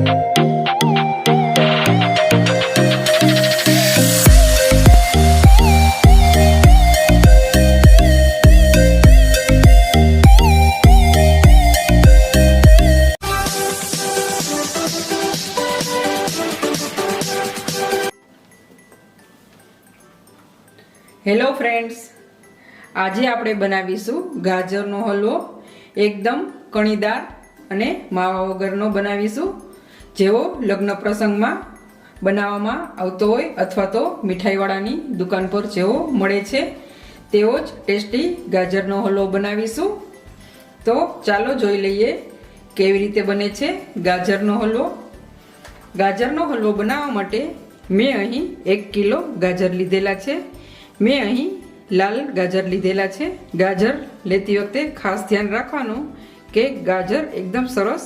Hello friends આજે આપણે બનાવીશું ગાજરનો હલવો એકદમ કણીદાર અને માવા વગરનો બનાવીશું. જેવો લગ્ન પ્રસંગમાં બનાવવામાં આવતો હોય અથવા તો મીઠાઈવાળાની દુકાન પર જેવો મળે છે તેવો જ ટેસ્ટી ગાજરનો હલવો બનાવીશું. તો ચાલો જોઈ લઈએ કેવી રીતે બને છે ગાજરનો હલવો. ગાજરનો હલવો બનાવવા માટે મેં અહીં એક કિલો ગાજર લીધેલા છે. મેં અહીં લાલ ગાજર લીધેલા છે. ગાજર લેતી વખતે ખાસ ધ્યાન રાખવાનું કે ગાજર એકદમ સરસ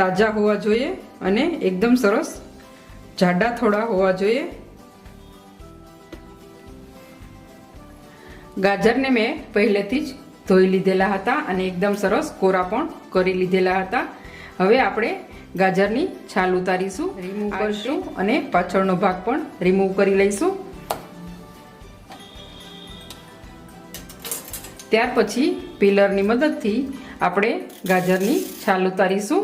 તાજા હોવા જોઈએ અને એકદમ સરસ જાડા થોડા હોવા જોઈએ. ગાજરને મેં પહેલેથી જ ધોઈ લીધેલા હતા અને એકદમ સરસ કોરા પણ કરી લીધેલા હતા. હવે આપણે ગાજરની છાલ ઉતારીશું રિમૂવ કરીશું. અને પાછળનો ભાગ પણ રિમૂવ કરી લઈશું. ત્યાર પછી પિલરની મદદથી આપણે ગાજરની છાલ ઉતારીશું.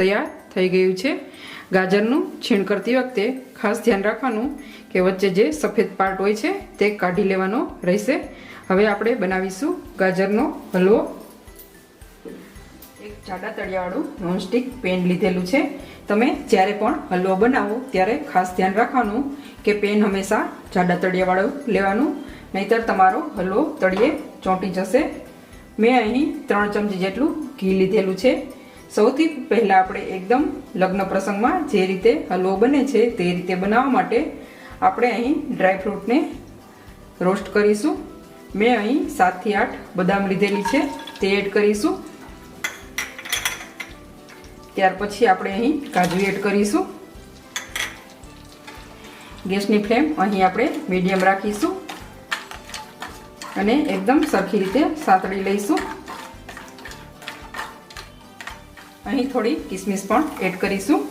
તૈયાર થઈ ગયું છે. ગાજરનું છીણ કરતી વખતે ખાસ ધ્યાન રાખવાનું કે વચ્ચે જે સફેદ પાર્ટ હોય છે તે કાઢી લેવાનો રહેશે. હવે આપણે બનાવીશું ગાજરનો હલવો. એક જાડા તળિયાવાળું નોનસ્ટિક પેન લીધેલું છે. તમે જ્યારે પણ હલવો બનાવો ત્યારે ખાસ ધ્યાન રાખવાનું કે પેન હંમેશા જાડા તળિયાવાળું લેવાનું, નહીતર તમારો હલવો તળિયે ચોંટી જશે. મેં અહીં ત્રણ ચમચી જેટલું ઘી લીધેલું છે. સૌથી પહેલાં આપણે એકદમ લગ્ન પ્રસંગમાં જે રીતે હલવો બને છે તે રીતે બનાવવા માટે આપણે અહીં ડ્રાયફ્રૂટને રોસ્ટ કરીશું. મેં અહીં સાતથી આઠ બદામ લીધેલી છે, તે એડ કરીશું. ત્યાર પછી આપણે અહીં કાજુ એડ કરીશું. ગેસની ફ્લેમ અહીં આપણે મીડિયમ રાખીશું. અને એકદમ સરખી રીતે સાતળી લઈશું. અહીં થોડી કિસમિસ પણ એડ કરીશું.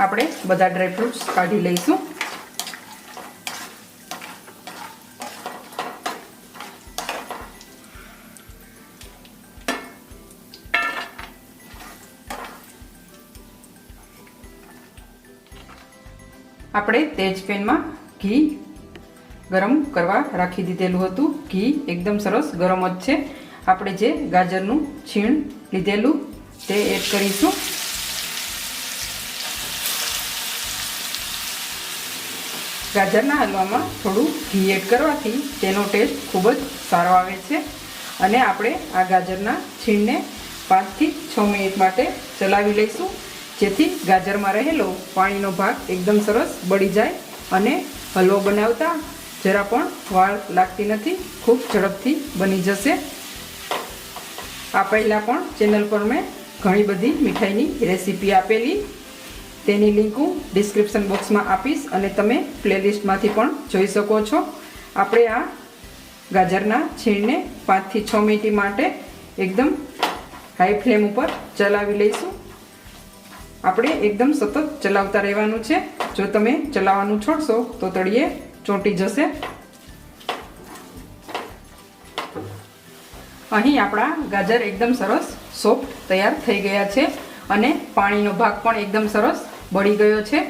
આપણે બધા ડ્રાયફ્રૂટ્સ કાઢી લઈશું. આપણે તેજ પેનમાં ઘી ગરમ કરવા રાખી દીધેલું હતું. ઘી એકદમ સરસ ગરમ જ છે. આપણે જે ગાજરનું છીણ લીધેલું તે એડ કરીશું. ગાજરના હલવામાં થોડું ઘી એડ કરવાથી તેનો ટેસ્ટ ખૂબ જ સારો આવે છે અને આપણે આ ગાજરના છીણને પાંચથી છ મિનિટ માટે ચલાવી લઈશું. જેથી ગાજરમાં રહેલો પાણીનો ભાગ એકદમ સરસ બળી જાય અને હલવો બનાવતા જરા પણ વાળ લાગતી નથી, ખૂબ ઝડપથી બની જશે. આ પહેલાં પણ ચેનલ પર મેં ઘણી બધી મીઠાઈની રેસીપી આપેલી. તેની લિંક હું ડિસ્ક્રિપ્શન બોક્સમાં આપીશ અને તમે પ્લેલિસ્ટમાંથી પણ જોઈ શકો છો. આપણે આ ગાજરના છીણને પાંચથી છ મિનિટ માટે એકદમ હાઈ ફ્લેમ ઉપર ચલાવી લઈશું. આપણે એકદમ સતત ચલાવતા રહેવાનું છે. જો તમે ચલાવવાનું છોડશો તો તળિયે ચોંટી જશે. અહીં આપણા ગાજર એકદમ સરસ સોફ્ટ તૈયાર થઈ ગયા છે અને પાણીનો ભાગ પણ એકદમ સરસ બળી ગયો છે.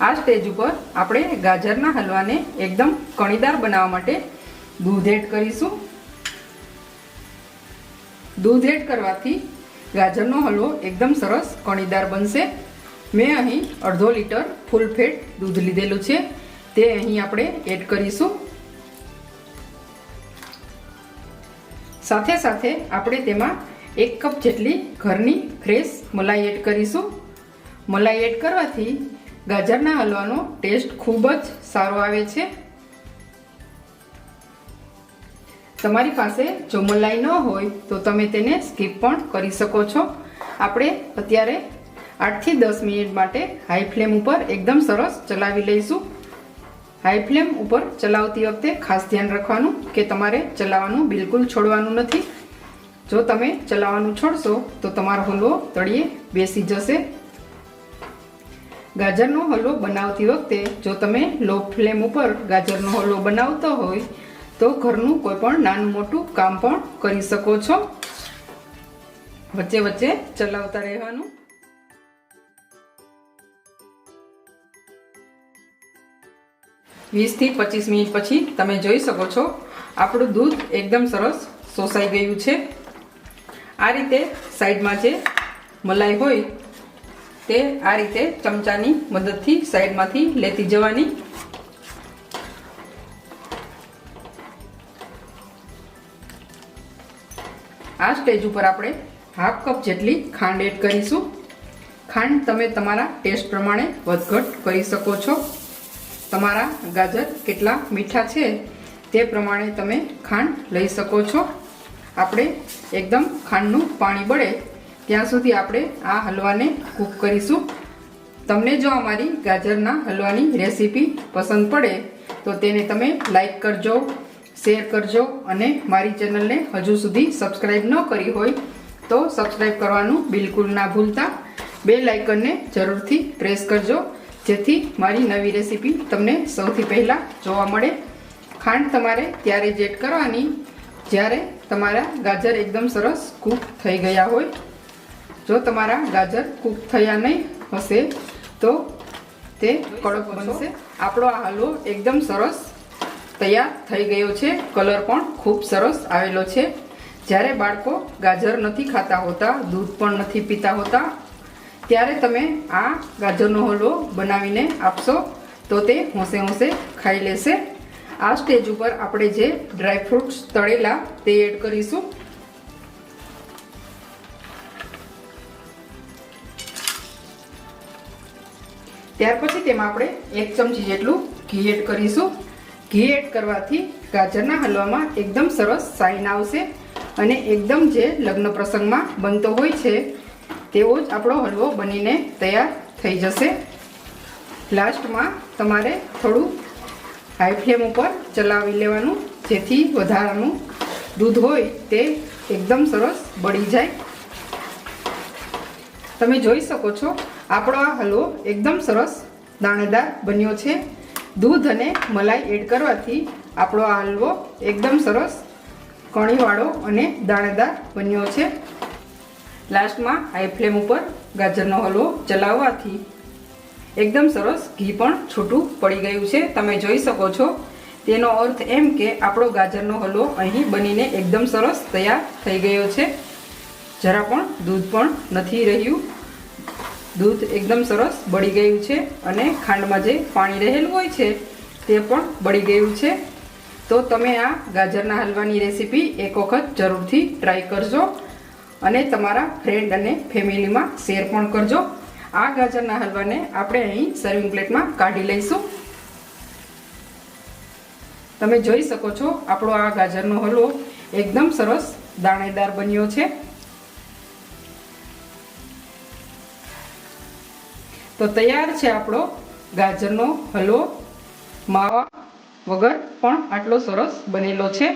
આ સ્ટેજ ઉપર આપણે ગાજરના હલવાને એકદમ કણીદાર બનાવવા માટે દૂધ એડ કરીશું. દૂધ એડ કરવાથી ગાજરનો હલવો એકદમ સરસ કણીદાર બનશે. મેં અહીં અડધો લીટર ફૂલ ફેટ દૂધ લીધેલું છે. તે અહીં આપણે એડ કરીશું. સાથે સાથે આપણે તેમાં એક કપ જેટલી ઘરની ફ્રેશ મલાઈ એડ કરીશું. મલાઈ એડ કરવાથી ગાજરના હલવાનો ટેસ્ટ ખૂબ જ સારો આવે છે. તમારી પાસે જો મલાઈ ન હોય તો તમે તેને સ્કીપ પણ કરી શકો છો. આપણે અત્યારે આઠથી દસ મિનિટ માટે હાઈ ફ્લેમ ઉપર એકદમ સરસ ચલાવી લઈશું. હાઈ ફ્લેમ ઉપર ચલાવતી વખતે ખાસ ધ્યાન રાખવાનું કે તમારે ચલાવવાનું બિલકુલ છોડવાનું નથી. જો તમે ચલાવવાનું છોડશો તો તમારો હલવો તળિયે બેસી જશે. ગાજરનો હલવો બનાવતી વખતે જો તમે લો ફ્લેમ ઉપર ગાજરનો હલવો બનાવતો હોય તો ઘરનું કોઈ પણ નાનું મોટું કામ પણ કરી શકો છો. વચ્ચે વચ્ચે ચલાવતા રહેવાનું. વીસથી પચીસ મિનિટ પછી તમે જોઈ શકો છો, આપણું દૂધ એકદમ સરસ શોષાઈ ગયું છે. આ રીતે સાઈડમાં જે મલાઈ હોય, તે આ રીતે ચમચાની મદદથી સાઈડમાંથી લેતી જવાની. આ સ્ટેજ ઉપર આપણે હાફ કપ જેટલી ખાંડ એડ કરીશું. ખાંડ તમે તમારા ટેસ્ટ પ્રમાણે વધઘટ કરી શકો છો. તમારા ગાજર કેટલા મીઠા છે તે પ્રમાણે તમે ખાંડ લઈ શકો છો. આપણે એકદમ ખાંડનું પાણી બળે ત્યાં સુધી આપણે આ હલવાને કૂક કરીશું. તમને જો અમારી ગાજરના હલવાની રેસીપી પસંદ પડે, તો તેને તમે લાઈક કરજો, શેર કરજો અને મારી ચેનલને હજુ સુધી સબસ્ક્રાઈબ ન કરી હોય, તો સબસ્ક્રાઈબ કરવાનું બિલકુલ ના ભૂલતા. બે લાઇકનને જરૂરથી પ્રેસ કરજો. જેથી મારી નવી રેસીપી તમને સૌથી પહેલાં જોવા મળે. ખાંડ તમારે ત્યારે જ એડ કરવાની જ્યારે તમારા ગાજર એકદમ સરસ કૂક થઈ ગયા હોય. જો તમારા ગાજર કૂક થયા નહીં હશે, તો તે કડક બનશે. આપણો આ હલવો એકદમ સરસ તૈયાર થઈ ગયો છે. કલર પણ ખૂબ સરસ આવેલો છે. જ્યારે બાળકો ગાજર નથી ખાતા હોતા, દૂધ પણ નથી પીતા હોતા ત્યારે તમે આ ગાજરનો હલવો બનાવીને આપશો તો તે હોંશે હોંશે ખાઈ લેશે. આ સ્ટેજ ઉપર આપણે જે ડ્રાયફ્રૂટ્સ તળેલા તે એડ કરીશું. ત્યાર પછી તેમાં આપણે એક ચમચી જેટલું ઘી એડ કરીશું. ઘી એડ કરવાથી ગાજરના હલવામાં એકદમ સરસ સાઈન આવશે અને એકદમ જે લગ્ન પ્રસંગમાં બનતો હોય છે તેવો જ આપણો હલવો બનીને તૈયાર થઈ જશે. લાસ્ટમાં તમારે થોડું હાઈ ફ્લેમ ઉપર ચલાવી લેવાનું. જેથી વધારાનું દૂધ હોય તે એકદમ સરસ બળી જાય. તમે જોઈ શકો છો, આપણો આ હલવો એકદમ સરસ દાણેદાર બન્યો છે. દૂધ અને મલાઈ એડ કરવાથી આપણો આ હલવો એકદમ સરસ કણીવાળો અને દાણેદાર બન્યો છે. લાસ્ટમાં હાઈ ફ્લેમ ઉપર ગાજરનો હલવો ચલાવવાથી એકદમ સરસ ઘી પણ છૂટું પડી ગયું છે. તમે જોઈ શકો છો. તેનો અર્થ એમ કે આપણો ગાજરનો હલવો અહીં બનીને એકદમ સરસ તૈયાર થઈ ગયો છે. જરા પણ દૂધ પણ નથી રહ્યું. દૂધ એકદમ સરસ બળી ગયું છે અને ખાંડમાં જે પાણી રહેલું હોય છે તે પણ બળી ગયું છે. તો તમે આ ગાજરના હલવાની રેસીપી એક વખત જરૂરથી ટ્રાય કરજો. અને તમારા ફ્રેન્ડ અને ફેમિલીમાં શેર પણ કરજો. આ ગાજરના હલવાને આપણે અહીં સર્વિંગ પ્લેટમાં કાઢી લઈશું. તમે જોઈ શકો છો, આપણો આ ગાજરનો હલવો એકદમ સરસ દાણેદાર બન્યો છે. તો તૈયાર છે આપણો ગાજરનો હલવો. માવા વગર પણ આટલો સરસ બનેલો છે.